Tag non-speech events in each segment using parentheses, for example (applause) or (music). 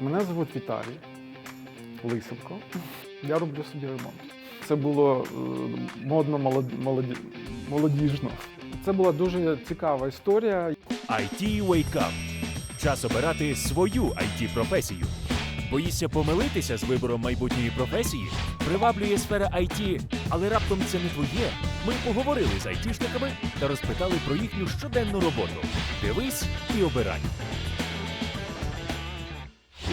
Мене звуть Віталій Лисенко. Я роблю собі ремонт. Це було е, модно молоді- молодіжно. Це була дуже цікава історія. IT Wake Up. Час обирати свою it професію. Боїшся помилитися з вибором майбутньої професії? Приваблює сфера IT, але раптом це не твоє. Ми поговорили з айтішниками та розпитали про їхню щоденну роботу. Дивись і обирай.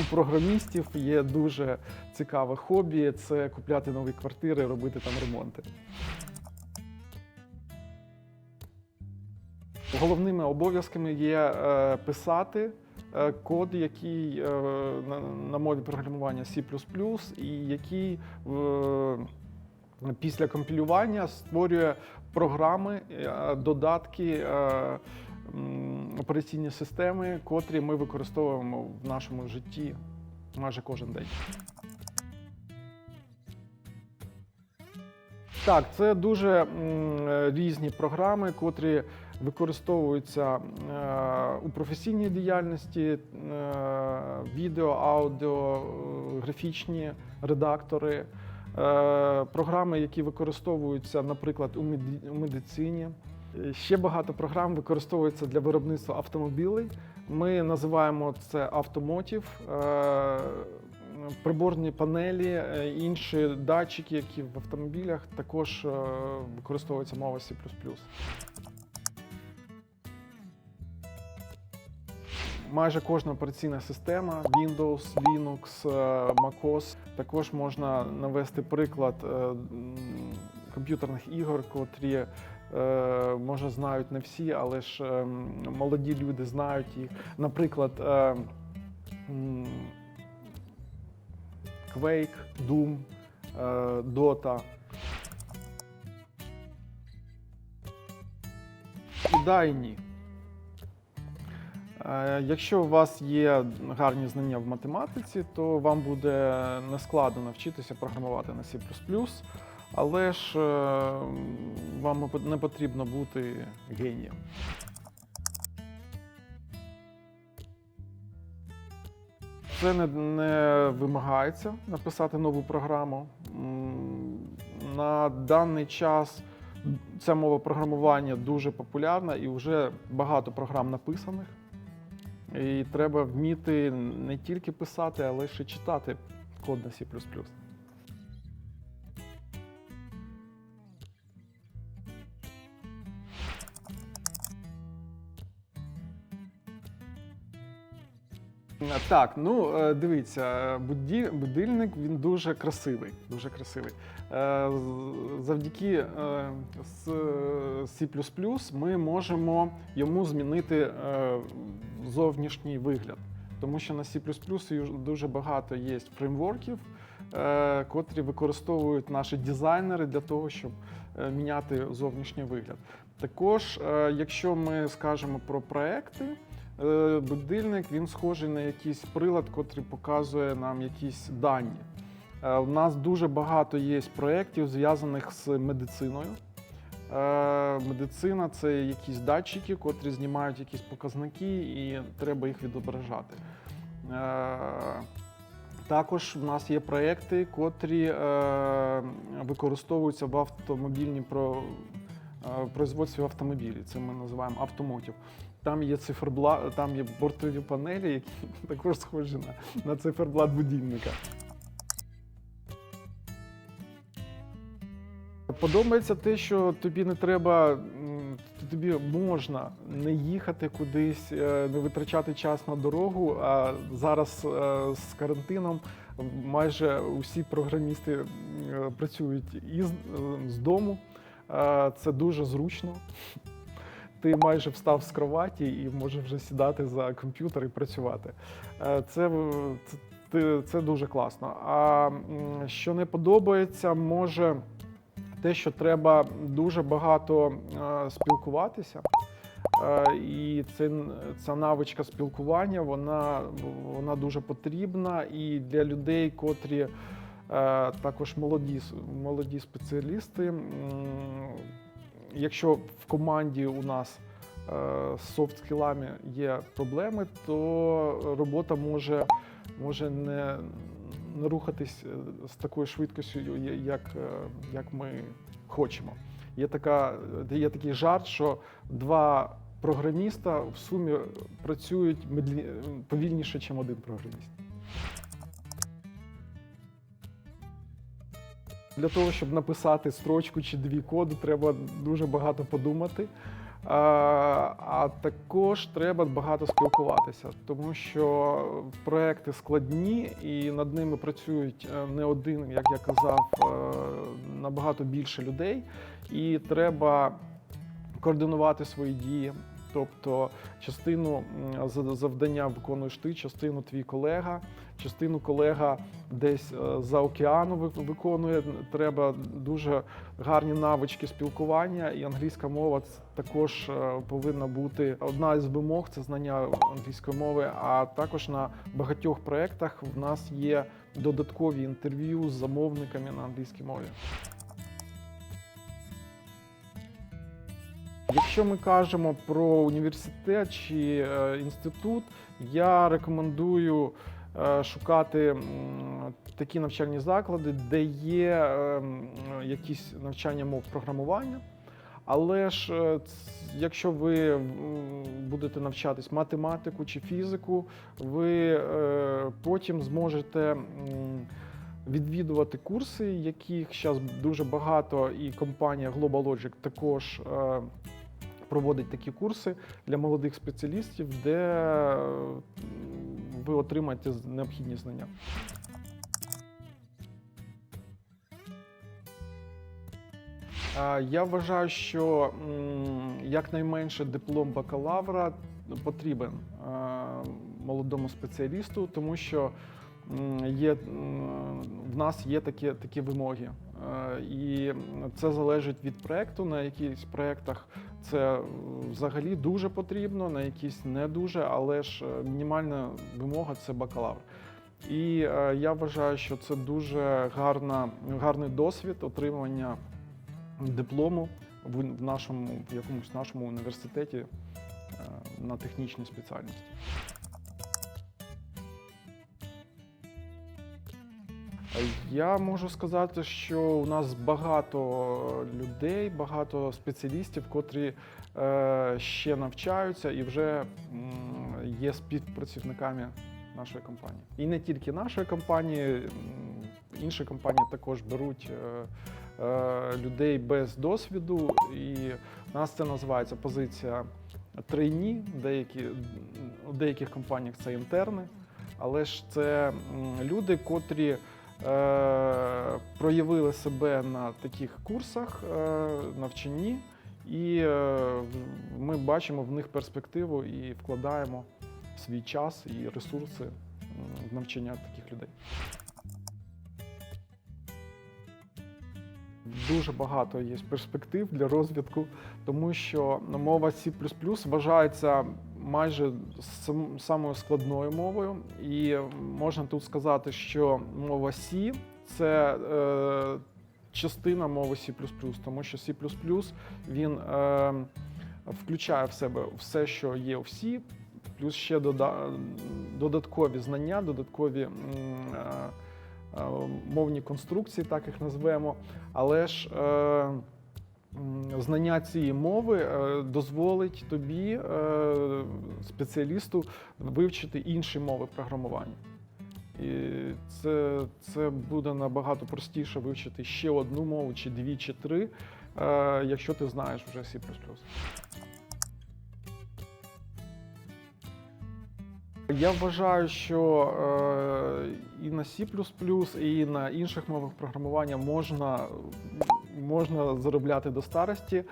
У програмістів є дуже цікаве хобі це купляти нові квартири, робити там ремонти. Головними обов'язками є е, писати е, код, який е, на, мові програмування C++, і який після компілювання створює програми, додатки, операційні системи, котрі ми використовуємо в нашому житті майже кожен день. Так, це дуже е, різні програми, котрі використовуються е, у професійній діяльності, е, відео, аудіо, графічні редактори, програми, які використовуються, наприклад, у медицині. Ще багато програм використовується для виробництва автомобілей. Ми називаємо це автомотів. Е, Приборні панелі, е, інші датчики, які в автомобілях, також е, використовується мова C++. Майже кожна операційна система Windows, Linux, MacOS. Також можна навести приклад комп'ютерних ігор, котрі може знають не всі, але ж е, молоді люди знають їх. Наприклад, е, Quake, Doom, е, Dota. Да, і ні. Е, Якщо у вас є гарні знання в математиці, то вам буде нескладно навчитися програмувати на C++, але ж е, вам не потрібно бути генієм. Це не, не вимагається написати нову програму. На даний час ця мова програмування дуже популярна і вже багато програм написаних. І треба вміти не тільки писати, але ще читати код на C++. Так, ну е, дивіться, будильник він дуже красивий. Дуже красивий. Е, Завдяки е, C ми можемо йому змінити зовнішній вигляд. Тому що на C дуже багато є фреймворків, котрі використовують наші дизайнери для того, щоб міняти зовнішній вигляд. Також, якщо ми скажемо про проекти, будильник він схожий на якийсь прилад, котрий показує нам якісь дані. Е, У нас дуже багато є проєктів, зв'язаних з медициною. Е, Медицина це якісь датчики, котрі знімають якісь показники, і треба їх відображати. Е, Також в нас є проєкти, котрі е, використовуються в автомобільній про, е, производстві автомобілів. Це ми називаємо автомотів. Там є цифербла, там є бортові панелі, які (laughs) також схожі на, на циферблат будильника. Подобається те, що тобі не треба, тобі можна не їхати кудись, е, не витрачати час на дорогу. А зараз е, з карантином майже усі програмісти е, працюють із з дому. Це дуже зручно. Ти майже встав з кроваті і можеш вже сідати за комп'ютер і працювати. Е, Це, це, це дуже класно. А що не подобається, може те, що треба дуже багато е, спілкуватися. Е, І це, ця навичка спілкування вона, вона дуже потрібна і для людей, котрі е, також молоді, молоді спеціалісти. Якщо в команді у нас з софт-скілами є проблеми, то робота може, може не, не рухатись е, з такою швидкістю, як, е, як ми хочемо. Є, така, є такий жарт, що два програміста в сумі працюють медлі- повільніше, ніж один програміст. Для того, щоб написати строчку чи дві коду, треба дуже багато подумати. А, також треба багато спілкуватися, тому що проекти складні і над ними працюють е, не один, як я казав, е, набагато більше людей, і треба координувати свої дії. Тобто частину за- завдання виконуєш ти, частину твій колега, частину колега десь е, за океану ви- виконує. Треба дуже гарні навички спілкування, і англійська мова також е, повинна бути одна із вимог це знання англійської мови. А також на багатьох проєктах в нас є додаткові інтерв'ю з замовниками на англійській мові. Якщо ми кажемо про університет чи е, інститут, я рекомендую шукати такі навчальні заклади, де є е, якісь навчання мов програмування. Але ж е, якщо ви будете навчатись математику чи фізику, ви е, потім зможете відвідувати курси, яких зараз дуже багато, і компанія Global Logic також е, проводить такі курси для молодих спеціалістів, де е, ви отримаєте необхідні знання. Я вважаю, що якнайменше диплом бакалавра потрібен молодому спеціалісту, тому що є, в нас є такі, такі вимоги. І це залежить від проєкту. На якихось проєктах це е, взагалі дуже потрібно, на якісь не дуже, але ж е, мінімальна вимога це бакалавр. І е, я вважаю, що це дуже гарна, гарний досвід отримання диплому в, нашому в якомусь нашому університеті на технічній спеціальності. Я можу сказати, що у нас багато людей, багато спеціалістів, котрі е, ще навчаються і вже є співпрацівниками нашої компанії. І не тільки нашої компанії, інші компанії також беруть е, е, людей без досвіду, і у нас це називається позиція трейні. Деякі, у деяких компаніях це інтерни, але ж це люди, котрі е, проявили себе на таких курсах е, навчанні, і е, ми бачимо в них перспективу і вкладаємо свій час і ресурси в навчання таких людей. Дуже багато є перспектив для розвитку, тому що мова C++ вважається майже самою складною мовою, і можна тут сказати, що мова C – це е, частина мови C++, тому що C++ він е, включає в себе все, що є в C, плюс ще дода- додаткові знання, додаткові е, е, мовні конструкції, так їх назвемо. Але ж е, знання цієї мови е, дозволить тобі, е, спеціалісту, вивчити інші мови програмування. І це, це буде набагато простіше вивчити ще одну мову, чи дві, чи три, е, якщо ти знаєш вже C++. Я вважаю, що і на C++, і на інших мовах програмування можна, можна заробляти до старості. Е,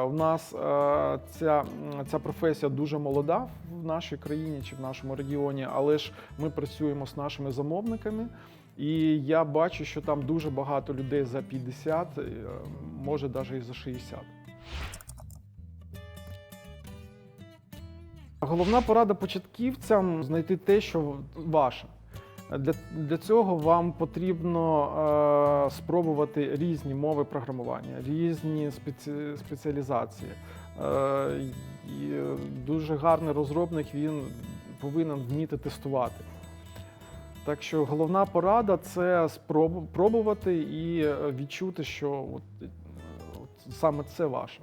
у нас е, ця, ця професія дуже молода в нашій країні чи в нашому регіоні, але ж ми працюємо з нашими замовниками. І я бачу, що там дуже багато людей за 50, е, може навіть і за 60. Головна порада початківцям знайти те, що ваше. Для, для цього вам потрібно е, спробувати різні мови програмування, різні спеці, спеціалізації. Е, і дуже гарний розробник він повинен вміти тестувати. Так що головна порада це спробу- пробувати і е, відчути, що от, е, от саме це ваше.